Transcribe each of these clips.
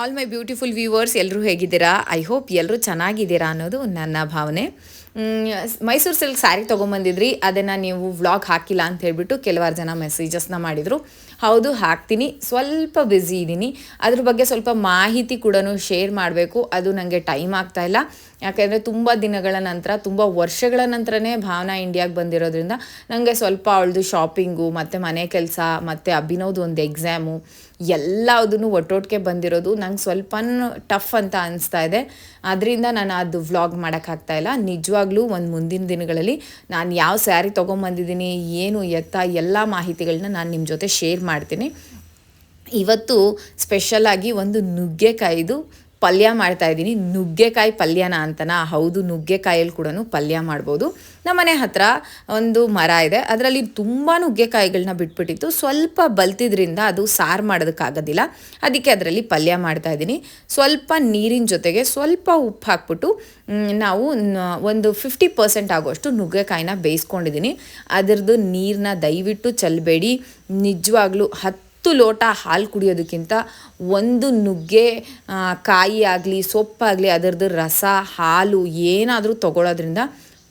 All my beautiful viewers ಎಲ್ಲರೂ ಹೇಗಿದ್ದೀರಾ? I hope ಎಲ್ಲರೂ ಚೆನ್ನಾಗಿದ್ದೀರಾ ಅನ್ನೋದು ನನ್ನ ಭಾವನೆ. ಮೈಸೂರು ಸಿಲ್ಕ್ ಸ್ಯಾರಿ ತೊಗೊಂಬಂದಿದ್ರಿ. ಅದನ್ನು ನೀವು ವ್ಲಾಗ್ ಹಾಕಿಲ್ಲ ಅಂತ ಹೇಳಿಬಿಟ್ಟು ಕೆಲವಾರು ಜನ ಮೆಸೇಜಸ್ನ ಮಾಡಿದರು. ಹೌದು, ಹಾಕ್ತೀನಿ. ಸ್ವಲ್ಪ ಬ್ಯುಸಿ ಇದ್ದೀನಿ ಅದ್ರ ಬಗ್ಗೆ ಸ್ವಲ್ಪ ಮಾಹಿತಿ ಕೂಡ ಶೇರ್ ಮಾಡಬೇಕು. ಅದು ನನಗೆ ಟೈಮ್ ಆಗ್ತಾ ಇಲ್ಲ. ಯಾಕೆಂದರೆ ತುಂಬ ದಿನಗಳ ನಂತರ, ತುಂಬ ವರ್ಷಗಳ ನಂತರನೇ ಭಾವನಾ ಇಂಡಿಯಾಗೆ ಬಂದಿರೋದ್ರಿಂದ ನನಗೆ ಸ್ವಲ್ಪ ಅವಳದು ಶಾಪಿಂಗು ಮತ್ತು ಮನೆ ಕೆಲಸ, ಮತ್ತು ಅಭಿನವ್ದು ಒಂದು ಎಕ್ಸಾಮು ಎಲ್ಲದನ್ನು ಒಟ್ಟೊಟ್ಟಿಗೆ ಬಂದಿರೋದು ನಂಗೆ ಸ್ವಲ್ಪ ಟಫ್ ಅಂತ ಅನಿಸ್ತಾ ಇದೆ. ಅದರಿಂದ ನಾನು ಅದು ವ್ಲಾಗ್ ಇಲ್ಲ. ನಿಜವಾಗ್ಲೂ ಒಂದು ಮುಂದಿನ ದಿನಗಳಲ್ಲಿ ನಾನು ಯಾವ ಸ್ಯಾರಿ ತೊಗೊಂಬಂದಿದ್ದೀನಿ, ಏನು ಎತ್ತ, ಎಲ್ಲ ಮಾಹಿತಿಗಳನ್ನ ನಾನು ನಿಮ್ಮ ಜೊತೆ ಶೇರ್ ಮಾಡ್ತೀನಿ. ಇವತ್ತು ಸ್ಪೆಷಲಾಗಿ ಒಂದು ನುಗ್ಗೆಕಾಯಿದು ಪಲ್ಯ ಮಾಡ್ತಾ ಇದ್ದೀನಿ. ನುಗ್ಗೆಕಾಯಿ ಪಲ್ಯನ ಅಂತನ? ಹೌದು, ನುಗ್ಗೆಕಾಯಲ್ಲಿ ಕೂಡ ಪಲ್ಯ ಮಾಡ್ಬೋದು. ನಮ್ಮನೆ ಹತ್ರ ಒಂದು ಮರ ಇದೆ. ಅದರಲ್ಲಿ ತುಂಬ ನುಗ್ಗೆಕಾಯಿಗಳನ್ನ ಬಿಟ್ಬಿಟ್ಟಿತ್ತು. ಸ್ವಲ್ಪ ಬಲ್ತಿದ್ರಿಂದ ಅದು ಸಾರು ಮಾಡೋದಕ್ಕಾಗೋದಿಲ್ಲ. ಅದಕ್ಕೆ ಅದರಲ್ಲಿ ಪಲ್ಯ ಮಾಡ್ತಾ ಇದ್ದೀನಿ. ಸ್ವಲ್ಪ ನೀರಿನ ಜೊತೆಗೆ ಸ್ವಲ್ಪ ಉಪ್ಪು ಹಾಕ್ಬಿಟ್ಟು ನಾವು ಒಂದು ಫಿಫ್ಟಿ ಪರ್ಸೆಂಟ್ ಆಗೋಷ್ಟು ನುಗ್ಗೆಕಾಯಿನ ಬೇಯಿಸ್ಕೊಂಡಿದ್ದೀನಿ. ಅದರದ್ದು ನೀರನ್ನ ದಯವಿಟ್ಟು ಚೆಲ್ಲಬೇಡಿ ನಿಜವಾಗ್ಲೂ ಹತ್ತು ಹತ್ತು ಲೋಟ ಹಾಲು ಕುಡಿಯೋದಕ್ಕಿಂತ ಒಂದು ನುಗ್ಗೆ ಕಾಯಿ ಆಗಲಿ, ಸೊಪ್ಪಾಗಲಿ, ಅದರದ್ದು ರಸ, ಹಾಲು ಏನಾದರೂ ತಗೊಳ್ಳೋದ್ರಿಂದ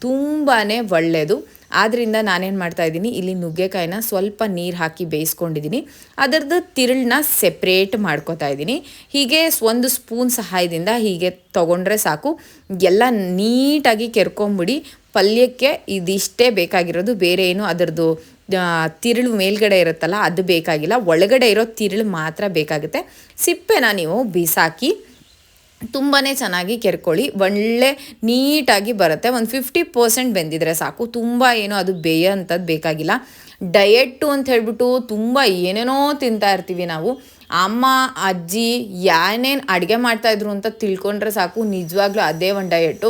ತುಂಬಾ ಒಳ್ಳೆಯದು ಆದ್ದರಿಂದ ನಾನೇನು ಮಾಡ್ತಾ ಇದ್ದೀನಿ, ಇಲ್ಲಿ ನುಗ್ಗೆಕಾಯಿನ ಸ್ವಲ್ಪ ನೀರು ಹಾಕಿ ಬೇಯಿಸ್ಕೊಂಡಿದ್ದೀನಿ. ಅದರದ್ದು ತಿರುಳನ್ನ ಸೆಪ್ರೇಟ್ ಮಾಡ್ಕೊತಾ ಇದ್ದೀನಿ. ಹೀಗೆ ಒಂದು ಸ್ಪೂನ್ ಸಹಾಯದಿಂದ ಹೀಗೆ ತೊಗೊಂಡ್ರೆ ಸಾಕು. ಎಲ್ಲ ನೀಟಾಗಿ ಕೆರ್ಕೊಂಬಿಡಿ. ಪಲ್ಯಕ್ಕೆ ಇದಿಷ್ಟೇ ಬೇಕಾಗಿರೋದು. ಬೇರೆ ಏನು ಅದರದ್ದು ತಿರುಳು ಮೇಲ್ಗಡೆ ಇರುತ್ತಲ್ಲ, ಅದು ಬೇಕಾಗಿಲ್ಲ. ಒಳಗಡೆ ಇರೋ ತಿರುಳು ಮಾತ್ರ ಬೇಕಾಗುತ್ತೆ. ಸಿಪ್ಪೆನ ನೀವು ಬಿಸಾಕಿ ತುಂಬಾ ಚೆನ್ನಾಗಿ ಕೆರ್ಕೊಳ್ಳಿ. ಒಳ್ಳೆ ನೀಟಾಗಿ ಬರುತ್ತೆ. ಒಂದು ಫಿಫ್ಟಿ ಪರ್ಸೆಂಟ್ ಬೆಂದಿದ್ರೆ ಸಾಕು. ತುಂಬ ಏನು ಅದು ಬೇಯೋ ಅಂಥದ್ದು ಬೇಕಾಗಿಲ್ಲ. ಡಯೆಟ್ಟು ಅಂತ ಹೇಳ್ಬಿಟ್ಟು ತುಂಬ ಏನೇನೋ ತಿಂತಾ ಇರ್ತೀವಿ ನಾವು. ಅಮ್ಮ, ಅಜ್ಜಿ ಏನೇನು ಅಡುಗೆ ಮಾಡ್ತಾಯಿದ್ರು ಅಂತ ತಿಳ್ಕೊಂಡ್ರೆ ಸಾಕು. ನಿಜವಾಗ್ಲೂ ಅದೇ ಒಂದು ಡಯೆಟು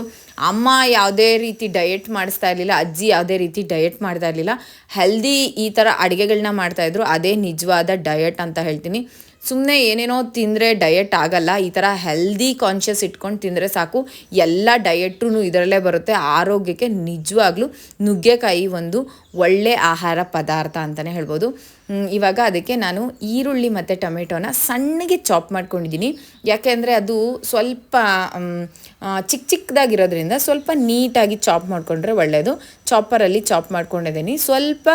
ಅಮ್ಮ ಯಾವುದೇ ರೀತಿ ಡಯೆಟ್ ಮಾಡಿಸ್ತಾ ಇರಲಿಲ್ಲ, ಅಜ್ಜಿ ಯಾವುದೇ ರೀತಿ ಡಯೆಟ್ ಮಾಡ್ತಾ ಇರಲಿಲ್ಲ. ಹೆಲ್ದಿ ಈ ಥರ ಅಡುಗೆಗಳನ್ನ ಮಾಡ್ತಾಯಿದ್ರು ಅದೇ ನಿಜವಾದ ಡಯಟ್ ಅಂತ ಹೇಳ್ತೀನಿ. ಸುಮ್ಮನೆ ಏನೇನೋ ತಿಂದರೆ ಡಯಟ್ ಆಗಲ್ಲ. ಈ ಥರ ಹೆಲ್ದಿ ಕಾನ್ಷಿಯಸ್ ಇಟ್ಕೊಂಡು ತಿಂದರೆ ಸಾಕು. ಎಲ್ಲ ಡಯೆಟ್ಟೂ ಇದರಲ್ಲೇ ಬರುತ್ತೆ. ಆರೋಗ್ಯಕ್ಕೆ ನಿಜವಾಗ್ಲೂ ನುಗ್ಗೆಕಾಯಿ ಒಂದು ಒಳ್ಳೆ ಆಹಾರ ಪದಾರ್ಥ ಅಂತಲೇ ಹೇಳ್ಬೋದು. ಇವಾಗ ಅದಕ್ಕೆ ನಾನು ಈರುಳ್ಳಿ ಮತ್ತು ಟೊಮೆಟೊನ ಸಣ್ಣಗೆ ಚಾಪ್ ಮಾಡ್ಕೊಂಡಿದ್ದೀನಿ. ಯಾಕೆಂದರೆ ಅದು ಸ್ವಲ್ಪ ಚಿಕ್ಕ ಚಿಕ್ಕದಾಗಿರೋದ್ರಿಂದ ಸ್ವಲ್ಪ ನೀಟಾಗಿ ಚಾಪ್ ಮಾಡಿಕೊಂಡ್ರೆ ಒಳ್ಳೆಯದು ಚಾಪರಲ್ಲಿ ಚಾಪ್ ಮಾಡ್ಕೊಂಡಿದ್ದೀನಿ. ಸ್ವಲ್ಪ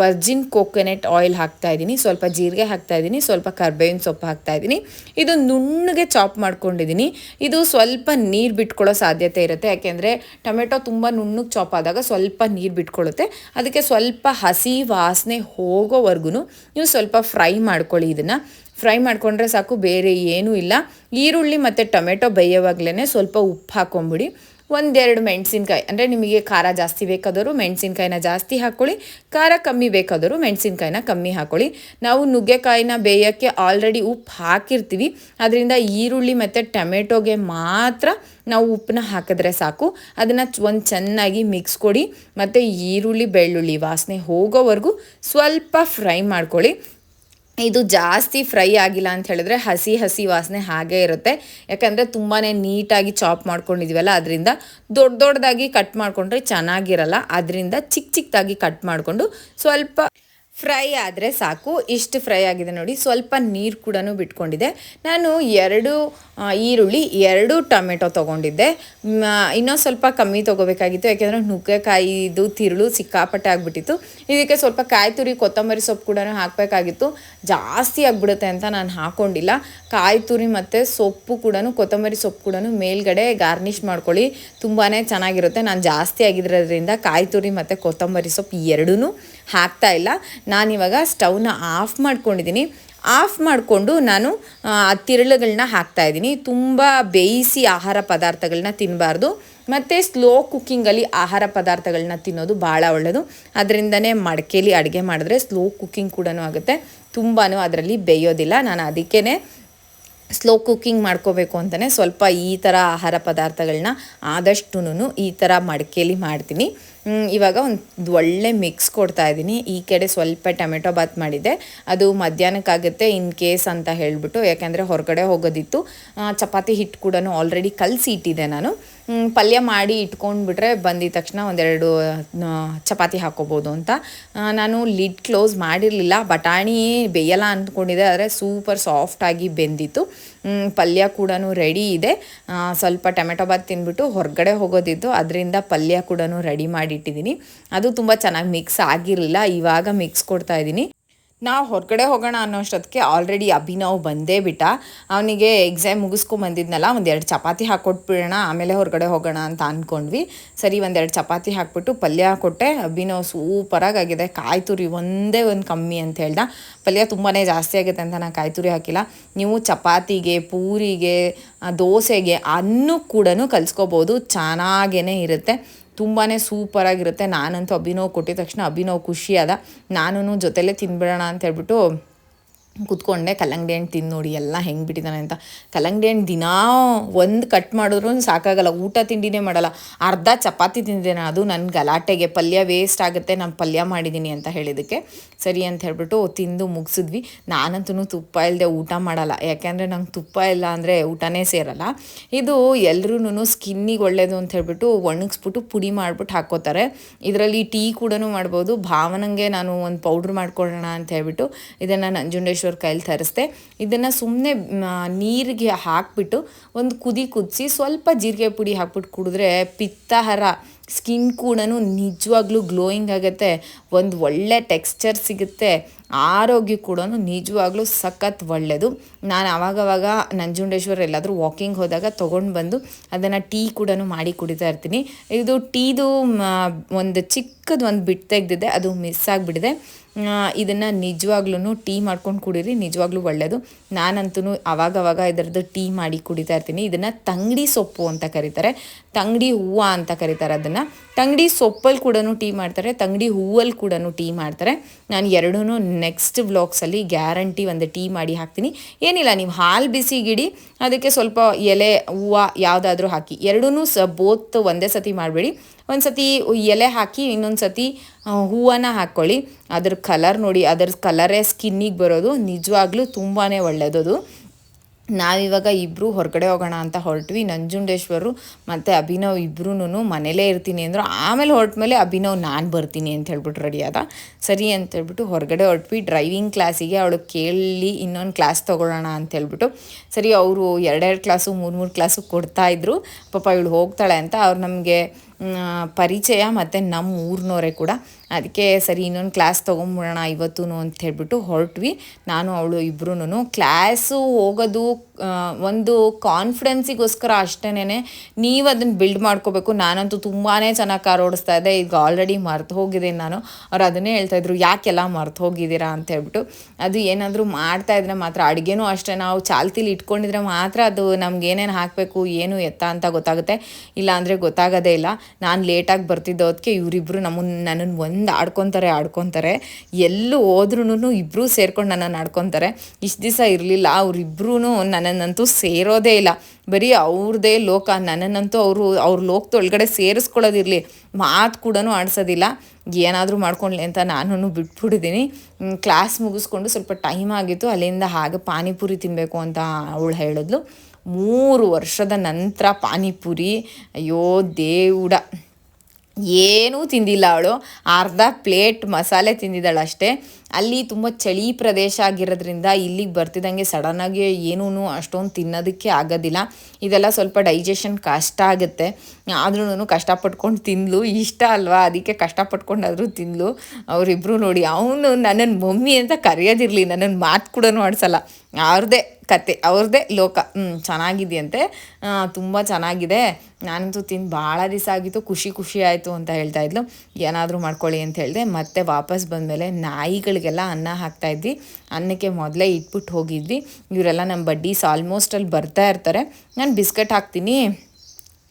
ವರ್ಜಿನ್ ಕೋಕೋನಟ್ ಆಯಿಲ್ ಹಾಕ್ತಾ ಇದ್ದೀನಿ. ಸ್ವಲ್ಪ ಜೀರಿಗೆ ಹಾಕ್ತಾ ಇದ್ದೀನಿ. ಸ್ವಲ್ಪ ಕರ್ಬೇವಿನ ಸೊಪ್ಪು ಹಾಕ್ತಾ ಇದ್ದೀನಿ. ಇದು ನುಣ್ಣಗೆ ಚಾಪ್ ಮಾಡ್ಕೊಂಡಿದ್ದೀನಿ. ಇದು ಸ್ವಲ್ಪ ನೀರು ಬಿಟ್ಕೊಳ್ಳೋ ಸಾಧ್ಯತೆ ಇರುತ್ತೆ. ಯಾಕೆಂದರೆ ಟೊಮೆಟೊ ತುಂಬ ನುಣ್ಣಗೆ ಚಾಪ್ ಆದಾಗ ಸ್ವಲ್ಪ ನೀರು ಬಿಟ್ಕೊಳ್ಳುತ್ತೆ. ಅದಕ್ಕೆ ಸ್ವಲ್ಪ ಹಸಿ ವಾಸನೆ ಹೋಗೋವರೆಗೂ ನೀವು ಸ್ವಲ್ಪ ಫ್ರೈ ಮಾಡ್ಕೊಳ್ಳಿ ಇದನ್ನು. ಫ್ರೈ ಮಾಡಿಕೊಂಡ್ರೆ ಸಾಕು, ಬೇರೆ ಏನೂ ಇಲ್ಲ. ಈರುಳ್ಳಿ ಮತ್ತು ಟೊಮೆಟೊ ಬೇಯೋವಾಗಲೇ ಸ್ವಲ್ಪ ಉಪ್ಪು ಹಾಕೊಂಬಿಡಿ. ಒಂದೆರಡು ಮೆಣಸಿನ್ಕಾಯಿ. ಅಂದರೆ ನಿಮಗೆ ಖಾರ ಜಾಸ್ತಿ ಬೇಕಾದರೂ ಮೆಣಸಿನ್ಕಾಯಿನ ಜಾಸ್ತಿ ಹಾಕ್ಕೊಳ್ಳಿ ಖಾರ ಕಮ್ಮಿ ಬೇಕಾದರೂ ಮೆಣಸಿನ್ಕಾಯಿನ ಕಮ್ಮಿ ಹಾಕ್ಕೊಳ್ಳಿ ನಾವು ನುಗ್ಗೆಕಾಯಿನ ಬೇಯೋಕ್ಕೆ ಆಲ್ರೆಡಿ ಉಪ್ಪು ಹಾಕಿರ್ತೀವಿ. ಅದರಿಂದ ಈರುಳ್ಳಿ ಮತ್ತು ಟೊಮೆಟೊಗೆ ಮಾತ್ರ ನಾವು ಉಪ್ಪನ್ನ ಹಾಕಿದ್ರೆ ಸಾಕು. ಅದನ್ನು ಒಂದು ಚೆನ್ನಾಗಿ ಮಿಕ್ಸ್ ಕೊಡಿ. ಮತ್ತು ಈರುಳ್ಳಿ, ಬೆಳ್ಳುಳ್ಳಿ ವಾಸನೆ ಹೋಗೋವರೆಗೂ ಸ್ವಲ್ಪ ಫ್ರೈ ಮಾಡ್ಕೊಳ್ಳಿ. ಇದು ಜಾಸ್ತಿ ಫ್ರೈ ಆಗಿಲ್ಲ ಅಂತ ಹೇಳಿದ್ರೆ ಹಸಿ ಹಸಿ ವಾಸನೆ ಹಾಗೆ ಇರುತ್ತೆ. ಯಾಕಂದರೆ ತುಂಬಾ ನೀಟಾಗಿ ಚಾಪ್ ಮಾಡ್ಕೊಂಡಿದ್ದೀವಲ್ಲ ಅದರಿಂದ ದೊಡ್ಡ ದೊಡ್ಡದಾಗಿ ಕಟ್ ಮಾಡಿಕೊಂಡ್ರೆ ಚೆನ್ನಾಗಿರಲ್ಲ. ಅದರಿಂದ ಚಿಕ್ಕ ಚಿಕ್ಕದಾಗಿ ಕಟ್ ಮಾಡಿಕೊಂಡು ಸ್ವಲ್ಪ ಫ್ರೈ ಆದರೆ ಸಾಕು. ಇಷ್ಟು ಫ್ರೈ ಆಗಿದೆ ನೋಡಿ. ಸ್ವಲ್ಪ ನೀರು ಕೂಡ ಬಿಟ್ಕೊಂಡಿದೆ ನಾನು ಎರಡು ಈರುಳ್ಳಿ, ಎರಡು ಟೊಮೆಟೊ ತೊಗೊಂಡಿದ್ದೆ. ಇನ್ನೂ ಸ್ವಲ್ಪ ಕಮ್ಮಿ ತೊಗೋಬೇಕಾಗಿತ್ತು. ಯಾಕೆಂದರೆ ನುಗ್ಗೆಕಾಯಿದು ತಿರುಳು ಸಿಕ್ಕಾಪಟ್ಟೆ ಆಗಿಬಿಟ್ಟಿತ್ತು. ಇದಕ್ಕೆ ಸ್ವಲ್ಪ ಕಾಯಿ ತುರಿ, ಕೊತ್ತಂಬರಿ ಸೊಪ್ಪು ಕೂಡ ಹಾಕಬೇಕಾಗಿತ್ತು. ಜಾಸ್ತಿ ಆಗಿಬಿಡುತ್ತೆ ಅಂತ ನಾನು ಹಾಕ್ಕೊಂಡಿಲ್ಲ ಕಾಯಿ ತುರಿ ಮತ್ತು ಸೊಪ್ಪು ಕೂಡ ಕೊತ್ತಂಬರಿ ಸೊಪ್ಪು ಕೂಡ ಮೇಲ್ಗಡೆ ಗಾರ್ನಿಷ್ ಮಾಡ್ಕೊಳ್ಳಿ. ತುಂಬಾ ಚೆನ್ನಾಗಿರುತ್ತೆ. ನಾನು ಜಾಸ್ತಿ ಆಗಿರೋದ್ರಿಂದ ಕಾಯಿ ತುರಿ ಮತ್ತು ಕೊತ್ತಂಬರಿ ಸೊಪ್ಪು ಎರಡೂ ಹಾಕ್ತಾ ಇಲ್ಲ. ನಾನಿವಾಗ ಸ್ಟವ್ನ ಆಫ್ ಮಾಡ್ಕೊಂಡಿದ್ದೀನಿ. ಆಫ್ ಮಾಡಿಕೊಂಡು ನಾನು ಆ, ತಿರುಳುಗಳನ್ನ ಹಾಕ್ತಾ ಇದ್ದೀನಿ. ತುಂಬ ಬೇಯಿಸಿ ಆಹಾರ ಪದಾರ್ಥಗಳನ್ನ ತಿನ್ನಬಾರ್ದು ಮತ್ತು ಸ್ಲೋ ಕುಕ್ಕಿಂಗಲ್ಲಿ ಆಹಾರ ಪದಾರ್ಥಗಳನ್ನ ತಿನ್ನೋದು ಭಾಳ ಒಳ್ಳೆಯದು ಅದರಿಂದನೇ ಮಡಕೆಯಲ್ಲಿ ಅಡುಗೆ ಮಾಡಿದ್ರೆ ಸ್ಲೋ ಕುಕ್ಕಿಂಗ್ ಕೂಡ ಆಗುತ್ತೆ. ತುಂಬಾ ಅದರಲ್ಲಿ ಬೇಯೋದಿಲ್ಲ. ನಾನು ಅದಕ್ಕೇ ಸ್ಲೋ ಕುಕ್ಕಿಂಗ್ ಮಾಡ್ಕೋಬೇಕು ಅಂತಲೇ ಸ್ವಲ್ಪ ಈ ಥರ ಆಹಾರ ಪದಾರ್ಥಗಳನ್ನ ಆದಷ್ಟು ಈ ಥರ ಮಡಕೆಯಲ್ಲಿ ಮಾಡ್ತೀನಿ. ಇವಾಗ ಒಂದು ಒಳ್ಳೆ ಮಿಕ್ಸ್ ಕೊಡ್ತಾ ಇದ್ದೀನಿ ಈ ಕಡೆ ಸ್ವಲ್ಪ ಟೊಮೆಟೊ ಬಾತ್ ಮಾಡಿದ್ದೆ. ಅದು ಮಧ್ಯಾಹ್ನಕ್ಕಾಗುತ್ತೆ ಇನ್ ಕೇಸ್ ಅಂತ ಹೇಳಿಬಿಟ್ಟು, ಯಾಕೆಂದರೆ ಹೊರಗಡೆ ಹೋಗೋದಿತ್ತು. ಚಪಾತಿ ಹಿಟ್ಟು ಕೂಡ ಆಲ್ರೆಡಿ ಕಲಸಿ ಇಟ್ಟಿದ್ದೆ ನಾನು. ಪಲ್ಯ ಮಾಡಿ ಇಟ್ಕೊಂಡ್ಬಿಟ್ರೆ ಬಂದಿದ ತಕ್ಷಣ ಒಂದೆರಡು ಚಪಾತಿ ಹಾಕೋಬೋದು ಅಂತ. ನಾನು ಲಿಡ್ ಕ್ಲೋಸ್ ಮಾಡಿರಲಿಲ್ಲ. ಬಟಾಣಿ ಬೇಯಲ್ಲ ಅಂದ್ಕೊಂಡಿದ್ದೆ, ಆದರೆ ಸೂಪರ್ ಸಾಫ್ಟಾಗಿ ಬೆಂದಿತ್ತು. ಪಲ್ಯ ಕೂಡ ರೆಡಿ ಇದೆ. ಸ್ವಲ್ಪ ಟೊಮೆಟೊ ಬಾತ್ ತಿಂದ್ಬಿಟ್ಟು ಹೊರಗಡೆ ಹೋಗೋದಿತ್ತು. ಅದರಿಂದ ಪಲ್ಯ ಕೂಡ ರೆಡಿ ಮಾಡಿಟ್ಟಿದ್ದೀನಿ. ಅದು ತುಂಬ ಚೆನ್ನಾಗಿ ಮಿಕ್ಸ್ ಆಗಿರಲಿಲ್ಲ. ಇವಾಗ ಮಿಕ್ಸ್ ಕೊಡ್ತಾ ಇದ್ದೀನಿ. ನಾವು ಹೊರಗಡೆ ಹೋಗೋಣ ಅನ್ನೋಷ್ಟೊತ್ತಿಗೆ ಆಲ್ರೆಡಿ ಅಭಿನವ್ ಬಂದೇ ಬಿಟ್ಟ. ಅವನಿಗೆ ಎಕ್ಸಾಮ್ ಮುಗಿಸ್ಕೊಂಡು ಬಂದಿದ್ನಲ್ಲ, ಒಂದೆರಡು ಚಪಾತಿ ಹಾಕ್ಕೊಟ್ಬಿಡೋಣ ಆಮೇಲೆ ಹೊರಗಡೆ ಹೋಗೋಣ ಅಂತ ಅಂದ್ಕೊಂಡ್ವಿ ಸರಿ, ಒಂದೆರಡು ಚಪಾತಿ ಹಾಕ್ಬಿಟ್ಟು ಪಲ್ಯ ಕೊಟ್ಟೆ. ಅಭಿನವ್ ಸೂಪರಾಗಿ ಆಗಿದೆ ಕಾಯಿ ತುರಿ ಒಂದೇ ಒಂದು ಕಮ್ಮಿ ಅಂತ ಹೇಳ್ದ. ಪಲ್ಯ ತುಂಬಾ ಜಾಸ್ತಿ ಆಗುತ್ತೆ ಅಂತ ನಾನು ಕಾಯಿ ತುರಿ ಹಾಕಿಲ್ಲ. ನೀವು ಚಪಾತಿಗೆ, ಪೂರಿಗೆ ದೋಸೆಗೆ, ಅನ್ನೂ ಕೂಡ ಕಲಿಸ್ಕೋಬೋದು. ಚೆನ್ನಾಗೇ ಇರುತ್ತೆ. ತುಂಬಾ ಸೂಪರಾಗಿರುತ್ತೆ ನಾನಂತೂ ಅಭಿನವ್ ಕೊಟ್ಟಿದ ತಕ್ಷಣ ಅಭಿನವ್ ಖುಷಿ ಆದ ನಾನು ಜೊತೆಲೇ ತಿನ್ಬಿಡೋಣ ಅಂತ ಹೇಳ್ಬಿಟ್ಟು ಕುತ್ಕೊಂಡೆ, ಕಲ್ಲಂಗಡಿ ಹಣ್ಣು ತಿಂದು ನೋಡಿ, ಎಲ್ಲ ಹೆಂಗೆ ಬಿಟ್ಟಿದ್ದಾನೆ ಅಂತ. ಕಲ್ಲಂಗಡಿ ಹಣ್ಣು ದಿನಾ ಒಂದು ಕಟ್ ಮಾಡಿದ್ರು ಸಾಕಾಗಲ್ಲ, ಊಟ ತಿಂಡಿನೇ ಮಾಡಲ್ಲ. ಅರ್ಧ ಚಪಾತಿ ತಿಂದಿದ್ದೇನೆ, ಅದು ನನ್ನ ಗಲಾಟೆಗೆ. ಪಲ್ಯ ವೇಸ್ಟ್ ಆಗುತ್ತೆ, ನಾನು ಪಲ್ಯ ಮಾಡಿದ್ದೀನಿ ಅಂತ ಹೇಳಿದ್ದಕ್ಕೆ. ಸರಿ ಅಂತ ಹೇಳ್ಬಿಟ್ಟು ತಿಂದು ಮುಗಿಸಿದ್ವಿ. ನಾನಂತೂ ತುಪ್ಪ ಇಲ್ಲದೆ ಊಟ ಮಾಡಲ್ಲ. ಯಾಕೆಂದರೆ ನಂಗೆ ತುಪ್ಪ ಇಲ್ಲ ಅಂದರೆ ಊಟನೇ ಸೇರಲ್ಲ. ಇದು ಎಲ್ರೂ ಸ್ಕಿನ್ನಿಗೆ ಒಳ್ಳೆಯದು ಅಂತ ಹೇಳ್ಬಿಟ್ಟು ಒಣಗಿಸ್ಬಿಟ್ಟು ಪುಡಿ ಮಾಡಿಬಿಟ್ಟು ಹಾಕೋತಾರೆ ಇದರಲ್ಲಿ ಟೀ ಕೂಡ ಮಾಡ್ಬೋದು. ಭಾವನಂಗೆ ನಾನು ಒಂದು ಪೌಡ್ರ್ ಮಾಡ್ಕೊಳ್ಳೋಣ ಅಂತ ಹೇಳ್ಬಿಟ್ಟು ಇದನ್ನು ನಂಜುಂಡೇಶ್ವರ ಕೈಲಿ ತರಿಸ್ದೆ. ಇದನ್ನು ಸುಮ್ಮನೆ ನೀರಿಗೆ ಹಾಕ್ಬಿಟ್ಟು ಒಂದು ಕುದಿ ಕುದಿಸಿ ಸ್ವಲ್ಪ ಜೀರಿಗೆ ಪುಡಿ ಹಾಕ್ಬಿಟ್ಟು ಕುಡಿದ್ರೆ ಪಿತ್ತಹರ ಸ್ಕಿನ್ ಕೂಡ ನಿಜವಾಗ್ಲೂ ಗ್ಲೋಯಿಂಗ್ ಆಗುತ್ತೆ. ಒಂದು ಒಳ್ಳೆ ಟೆಕ್ಸ್ಚರ್ ಸಿಗುತ್ತೆ. ಆರೋಗ್ಯ ಕೂಡ ನಿಜವಾಗ್ಲೂ ಸಖತ್ ಒಳ್ಳೆಯದು ನಾನು ಆವಾಗವಾಗ ನಂಜುಂಡೇಶ್ವರ ಎಲ್ಲಾದರೂ ವಾಕಿಂಗ್ ಹೋದಾಗ ತೊಗೊಂಡು ಬಂದು ಅದನ್ನು ಟೀ ಕೂಡ ಮಾಡಿ ಕುಡಿತಾ ಇರ್ತೀನಿ. ಇದು ಟೀದು ಒಂದು ಚಿಕ್ಕದು ಒಂದು ಬಿಟ್ಟು ತೆಗೆದಿದೆ. ಅದು ಮಿಸ್ ಆಗಿಬಿಟ್ಟಿದೆ ಇದನ್ನು ನಿಜವಾಗ್ಲೂ ಟೀ ಮಾಡ್ಕೊಂಡು ಕುಡೀರಿ, ನಿಜವಾಗ್ಲೂ ಒಳ್ಳೆಯದು ನಾನಂತೂ ಅವಾಗವಾಗ ಇದರದ್ದು ಟೀ ಮಾಡಿ ಕುಡಿತಾ ಇರ್ತೀನಿ. ಇದನ್ನು ತಂಗಡಿ ಸೊಪ್ಪು ಅಂತ ಕರೀತಾರೆ. ತಂಗಡಿ ಹೂವು ಅಂತ ಕರೀತಾರೆ ಅದನ್ನು. ತಂಗಡಿ ಸೊಪ್ಪಲ್ಲಿ ಕೂಡ ಟೀ ಮಾಡ್ತಾರೆ, ತಂಗಡಿ ಹೂವಲ್ಲಿ ಕೂಡ ಟೀ ಮಾಡ್ತಾರೆ. ನಾನು ಎರಡೂ ನೆಕ್ಸ್ಟ್ ವ್ಲಾಗ್ಸಲ್ಲಿ ಗ್ಯಾರಂಟಿ ಒಂದು ಟೀ ಮಾಡಿ ಹಾಕ್ತೀನಿ. ಏನಿಲ್ಲ, ನೀವು ಹಾಲು ಬಿಸಿಗಿಡಿ, ಅದಕ್ಕೆ ಸ್ವಲ್ಪ ಎಲೆ, ಹೂವು ಯಾವುದಾದ್ರೂ ಹಾಕಿ. ಎರಡೂ ಸ, ಬೋತ್ ಒಂದೇ ಸತಿ ಮಾಡಬೇಡಿ. ಒಂದು ಸತಿ ಎಲೆ ಹಾಕಿ ಇನ್ನೊಂದು ಸತಿ ಹೂವನ್ನ ಹಾಕ್ಕೊಳ್ಳಿ ಅದ್ರ ಕಲರ್ ನೋಡಿ, ಅದ್ರ ಕಲರೇ ಸ್ಕಿನ್ನಿಗೆ ಬರೋದು ನಿಜವಾಗ್ಲೂ ತುಂಬಾ ಒಳ್ಳೆಯದದು ನಾವಿವಾಗ ಇಬ್ಬರು ಹೊರಗಡೆ ಹೋಗೋಣ ಅಂತ ಹೊರಟ್ವಿ. ನಂಜುಂಡೇಶ್ವರು ಮತ್ತು ಅಭಿನವ್ ಇಬ್ಬರೂ ಮನೇಲೇ ಇರ್ತೀನಿ ಅಂದರು. ಆಮೇಲೆ ಮೇಲೆ ಅಭಿನವ್ ನಾನು ಬರ್ತೀನಿ ಅಂತ ಹೇಳ್ಬಿಟ್ಟು ರೆಡಿ ಆದ. ಸರಿ ಅಂತ ಹೇಳ್ಬಿಟ್ಟು ಹೊರಗಡೆ ಹೊರಟ್ವಿ. ಡ್ರೈವಿಂಗ್ ಕ್ಲಾಸಿಗೆ ಅವಳು ಕೇಳಿ ಇನ್ನೊಂದು ಕ್ಲಾಸ್ ತೊಗೊಳ್ಳೋಣ ಅಂತ ಹೇಳ್ಬಿಟ್ಟು. ಸರಿ, ಅವರು ಎರಡೆರಡು ಕ್ಲಾಸು ಮೂರು ಮೂರು ಕ್ಲಾಸು ಕೊಡ್ತಾಯಿದ್ರು ಪಾಪ ಇವಳು ಹೋಗ್ತಾಳೆ ಅಂತ. ಅವ್ರು ನಮಗೆ ಪರಿಚಯ ಮತ್ತು ನಮ್ಮ ಊರಿನವರೇ ಕೂಡ ಅದಕ್ಕೆ ಸರಿ ಇನ್ನೊಂದು ಕ್ಲಾಸ್ ತೊಗೊಂಬಿಡೋಣ ಇವತ್ತೂ ಅಂತ ಹೇಳ್ಬಿಟ್ಟು ಹೊರಟ್ವಿ. ನಾನು, ಅವಳು ಇಬ್ಬರೂ ಕ್ಲಾಸು ಹೋಗೋದು ಒಂದು ಕಾನ್ಫಿಡೆನ್ಸಿಗೋಸ್ಕರ ಅಷ್ಟೇನೆ ನೀವು ಅದನ್ನು ಬಿಲ್ಡ್ ಮಾಡ್ಕೋಬೇಕು. ನಾನಂತೂ ತುಂಬಾ ಚೆನ್ನಾಗಿ ಕಾರ್ ಓಡಿಸ್ತಾ ಇದ್ದೆ. ಈಗ ಆಲ್ರೆಡಿ ಮರ್ತು ಹೋಗಿದ್ದೀನಿ ನಾನು. ಅವ್ರು ಅದನ್ನೇ ಹೇಳ್ತಾಯಿದ್ರು ಯಾಕೆಲ್ಲ ಮರ್ತು ಹೋಗಿದ್ದೀರಾ? ಅಂತ ಹೇಳ್ಬಿಟ್ಟು. ಅದು ಏನಾದರೂ ಮಾಡ್ತಾ ಇದ್ರೆ ಮಾತ್ರ, ಅಡುಗೆನೂ ಅಷ್ಟೇ. ನಾವು ಚಾಲ್ತಿಲಿ ಇಟ್ಕೊಂಡಿದ್ರೆ ಮಾತ್ರ ಅದು ನಮ್ಗೆ ಏನೇನು ಹಾಕಬೇಕು, ಏನು ಎತ್ತ ಅಂತ ಗೊತ್ತಾಗುತ್ತೆ. ಇಲ್ಲಾಂದರೆ ಗೊತ್ತಾಗೋದೇ ಇಲ್ಲ. ನಾನು ಲೇಟಾಗಿ ಬರ್ತಿದ್ದೋದಕ್ಕೆ ಇವರಿಬ್ಬರು ನಮ್ಮನ್ನು ನನ್ನನ್ನು ಒಂದು ಆಡ್ಕೊತಾರೆ ಆಡ್ಕೊತಾರೆ. ಎಲ್ಲೂ ಹೋದ್ರೂ ಇಬ್ಬರೂ ಸೇರ್ಕೊಂಡು ನನ್ನನ್ನು ಆಡ್ಕೊತಾರೆ. ಇಷ್ಟು ದಿವಸ ಇರಲಿಲ್ಲ ಅವರಿಬ್ಬರೂ ನನ್ನನ್ನಂತೂ ಸೇರೋದೇ ಇಲ್ಲ. ಬರೀ ಅವ್ರದ್ದೇ ಲೋಕ, ನನ್ನನ್ನಂತೂ ಅವರು, ಅವ್ರ ಲೋಕದೊಳಗಡೆ ಸೇರಿಸ್ಕೊಳ್ಳೋದಿರಲಿ. ಮಾತು ಕೂಡ ಆಡಿಸೋದಿಲ್ಲ. ಏನಾದರೂ ಮಾಡ್ಕೊಳ್ಳಿ ಅಂತ ನಾನು ಬಿಟ್ಬಿಟ್ಟಿದ್ದೀನಿ ಕ್ಲಾಸ್ ಮುಗಿಸ್ಕೊಂಡು ಸ್ವಲ್ಪ ಟೈಮ್ ಆಗಿತ್ತು. ಅಲ್ಲಿಂದ ಹಾಗೆ ಪಾನಿಪುರಿ ತಿನ್ನಬೇಕು ಅಂತ ಅವಳು ಹೇಳಿದ್ಲು. ಮೂರು ವರ್ಷದ ನಂತರ ಪಾನಿಪುರಿ. ಅಯ್ಯೋ, ದೇವುಡ. ಏನೂ ತಿಂದಿಲ್ಲ ಅವಳು. ಅರ್ಧ ಪ್ಲೇಟ್ ಮಸಾಲೆ ತಿಂದಿದ್ದಾಳೆ ಅಷ್ಟೇ. ಅಲ್ಲಿ ತುಂಬ ಚಳಿ ಪ್ರದೇಶ ಆಗಿರೋದ್ರಿಂದ ಇಲ್ಲಿಗೆ ಬರ್ತಿದ್ದಂಗೆ ಸಡನ್ನಾಗಿ ಏನೂ ಅಷ್ಟೊಂದು ತಿನ್ನೋದಕ್ಕೆ ಆಗೋದಿಲ್ಲ. ಇದೆಲ್ಲ ಸ್ವಲ್ಪ ಡೈಜೆಷನ್ ಕಷ್ಟ ಆಗುತ್ತೆ. ಆದ್ರೂ ಕಷ್ಟಪಟ್ಕೊಂಡು ತಿಂದ್ಲು. ಇಷ್ಟ ಅಲ್ವಾ? ಅದಕ್ಕೆ ಕಷ್ಟಪಟ್ಕೊಂಡಾದರೂ ತಿಂದ್ಲು. ಅವರಿಬ್ಬರು ನೋಡಿ. ಅವನು ನನ್ನನ್ನು ಮಮ್ಮಿ ಅಂತ ಕರೆಯೋದಿರಲಿ. ನನ್ನನ್ನು ಮಾತು ಕೂಡ ಆಡ್ಸಲ್ಲ ಅವ್ರದ್ದೇ ಕತೆ ಅವ್ರದ್ದೇ ಲೋಕ. ಹ್ಞೂ ಚೆನ್ನಾಗಿದೆಯಂತೆ. ತುಂಬ ಚೆನ್ನಾಗಿದೆ. ನಾನಂತೂ ತಿಂದು ಭಾಳ ದಿವಸ ಆಗಿತ್ತು. ಖುಷಿ ಖುಷಿ ಆಯಿತು ಅಂತ ಹೇಳ್ತಾ ಇದ್ಲು. ಏನಾದರೂ ಮಾಡ್ಕೊಳ್ಳಿ ಅಂತ ಹೇಳಿದೆ. ಮತ್ತೆ ವಾಪಸ್ ಬಂದಮೇಲೆ ನಾಯಿಗಳಿಗೆಲ್ಲ ಅನ್ನ ಹಾಕ್ತಾಯಿದ್ವಿ ಅನ್ನಕ್ಕೆ ಮೊದಲೇ ಇಟ್ಬಿಟ್ಟು ಹೋಗಿದ್ವಿ. ಇವರೆಲ್ಲ ನಮ್ಮ ಬಡ್ಡೀಸ್ ಆಲ್ಮೋಸ್ಟ್ ಅಲ್ಲಿ ಬರ್ತಾ ಇರ್ತಾರೆ. ನಾನು ಬಿಸ್ಕೆಟ್ ಹಾಕ್ತೀನಿ.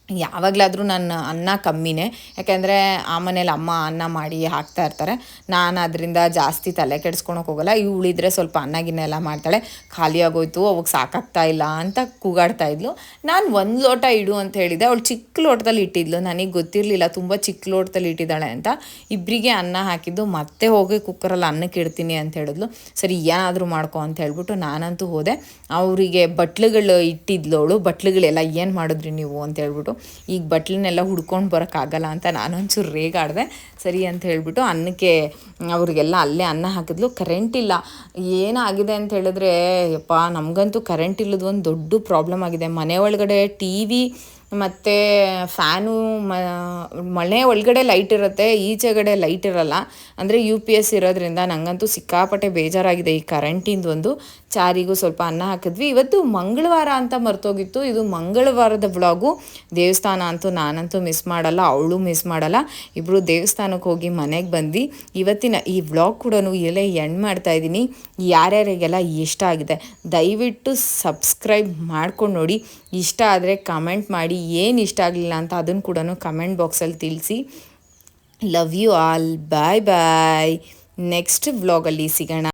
ಯಾವಾಗಲಾದರೂ ನನ್ನ ಅನ್ನ ಕಮ್ಮಿನೇ. ಯಾಕೆಂದರೆ ಆ ಮನೇಲಿ ಅಮ್ಮ ಅನ್ನ ಮಾಡಿ ಹಾಕ್ತಾ ಇರ್ತಾರೆ. ನಾನು ಅದರಿಂದ ಜಾಸ್ತಿ ತಲೆ ಕೆಡಿಸ್ಕೊಳಕ್ಕೆ ಹೋಗಲ್ಲ. ಉಳಿದ್ರೆ ಸ್ವಲ್ಪ ಅನ್ನ ಗಿನ್ನ ಎಲ್ಲ ಮಾಡ್ತಾಳೆ. ಖಾಲಿ ಆಗೋಯ್ತು, ಅವಾಗ ಸಾಕಾಗ್ತಾ ಇಲ್ಲ ಅಂತ ಕೂಗಾಡ್ತಾ ಇದ್ಲು. ನಾನು ಒಂದು ಲೋಟ ಇಡು ಅಂತ ಹೇಳಿದೆ. ಅವಳು ಚಿಕ್ಕ ಲೋಟದಲ್ಲಿ ಇಟ್ಟಿದ್ಲು. ನನಗೆ ಗೊತ್ತಿರಲಿಲ್ಲ, ತುಂಬ ಚಿಕ್ಕ ಲೋಟದಲ್ಲಿ ಇಟ್ಟಿದ್ದಾಳೆ ಅಂತ. ಇಬ್ಬರಿಗೆ ಅನ್ನ ಹಾಕಿದ್ದು, ಮತ್ತೆ ಹೋಗಿ ಕುಕ್ಕರಲ್ಲಿ ಅನ್ನಕ್ಕೆ ಇಡ್ತೀನಿ ಅಂತ ಹೇಳಿದ್ಲು. ಸರಿ, ಏನಾದರೂ ಮಾಡ್ಕೊ ಅಂತ ಹೇಳ್ಬಿಟ್ಟು ನಾನಂತೂ ಹೋದೆ. ಅವರಿಗೆ ಬಟ್ಲುಗಳು ಇಟ್ಟಿದ್ಲು ಅವಳು. ಬಟ್ಲುಗಳೆಲ್ಲ ಏನು ಮಾಡಿದ್ರಿ ನೀವು ಅಂತ ಹೇಳ್ಬಿಟ್ಟು. ಈಗ ಬಟ್ಲನ್ನೆಲ್ಲ ಹುಡ್ಕೊಂಡು ಬರೋಕ್ಕಾಗಲ್ಲ ಅಂತ ನಾನೊಂಚೂರು ರೇಗಾಡಿದೆ. ಸರಿ ಅಂತ ಹೇಳಿಬಿಟ್ಟು ಅನ್ನಕ್ಕೆ ಅವ್ರಿಗೆಲ್ಲ ಅಲ್ಲೇ ಅನ್ನ ಹಾಕಿದ್ಲು. ಕರೆಂಟ್ ಇಲ್ಲ. ಏನಾಗಿದೆ ಅಂತ ಹೇಳಿದ್ರೆ, ಯಪ್ಪ, ನಮಗಂತೂ ಕರೆಂಟ್ ಇಲ್ಲದ ಒಂದು ದೊಡ್ಡ ಪ್ರಾಬ್ಲಮ್ ಆಗಿದೆ. ಮನೆ ಒಳಗಡೆ ಟಿ ವಿ ಮತ್ತು ಫ್ಯಾನು ಮ, ಮನೆ ಒಳಗಡೆ ಲೈಟ್ ಇರುತ್ತೆ, ಈಚೆಗಡೆ ಲೈಟ್ ಇರಲ್ಲ. ಅಂದರೆ ಯು ಪಿ ಎಸ್ ಇರೋದ್ರಿಂದ ನನಗಂತೂ ಸಿಕ್ಕಾಪಟ್ಟೆ ಬೇಜಾರಾಗಿದೆ ಈ ಕರೆಂಟಿಂದು ಒಂದು. ಚಾರಿಗೂ ಸ್ವಲ್ಪ ಅನ್ನ ಹಾಕಿದ್ವಿ. ಇವತ್ತು ಮಂಗಳವಾರ ಅಂತ ಮರ್ತೋಗಿತ್ತು. ಇದು ಮಂಗಳವಾರದ ಬ್ಲಾಗು ದೇವಸ್ಥಾನ ಅಂತೂ ನಾನಂತೂ ಮಿಸ್ ಮಾಡಲ್ಲ, ಅವಳು ಮಿಸ್ ಮಾಡಲ್ಲ. ಇಬ್ಬರು ದೇವಸ್ಥಾನಕ್ಕೆ ಹೋಗಿ ಮನೆಗೆ ಬಂದು ಇವತ್ತಿನ ಈ ವ್ಲಾಗ್ ಕೂಡ ಎಲೆ ಎಂಡ್ ಮಾಡ್ತಾ ಇದ್ದೀನಿ. ಯಾರ್ಯಾರಿಗೆಲ್ಲ ಇಷ್ಟ ಆಗಿದೆ, ದಯವಿಟ್ಟು ಸಬ್ಸ್ಕ್ರೈಬ್ ಮಾಡ್ಕೊಂಡು ನೋಡಿ. ಇಷ್ಟ ಆದರೆ ಕಮೆಂಟ್ ಮಾಡಿ, ಏನು ಇಷ್ಟ ಆಗಲಿಲ್ಲ ಅಂತ ಅದನ್ನು ಕೂಡ ಕಮೆಂಟ್ ಬಾಕ್ಸಲ್ಲಿ ತಿಳಿಸಿ. Love you all bye bye next ವ್ಲಾಗಲ್ಲಿ ಸಿಗೋಣ.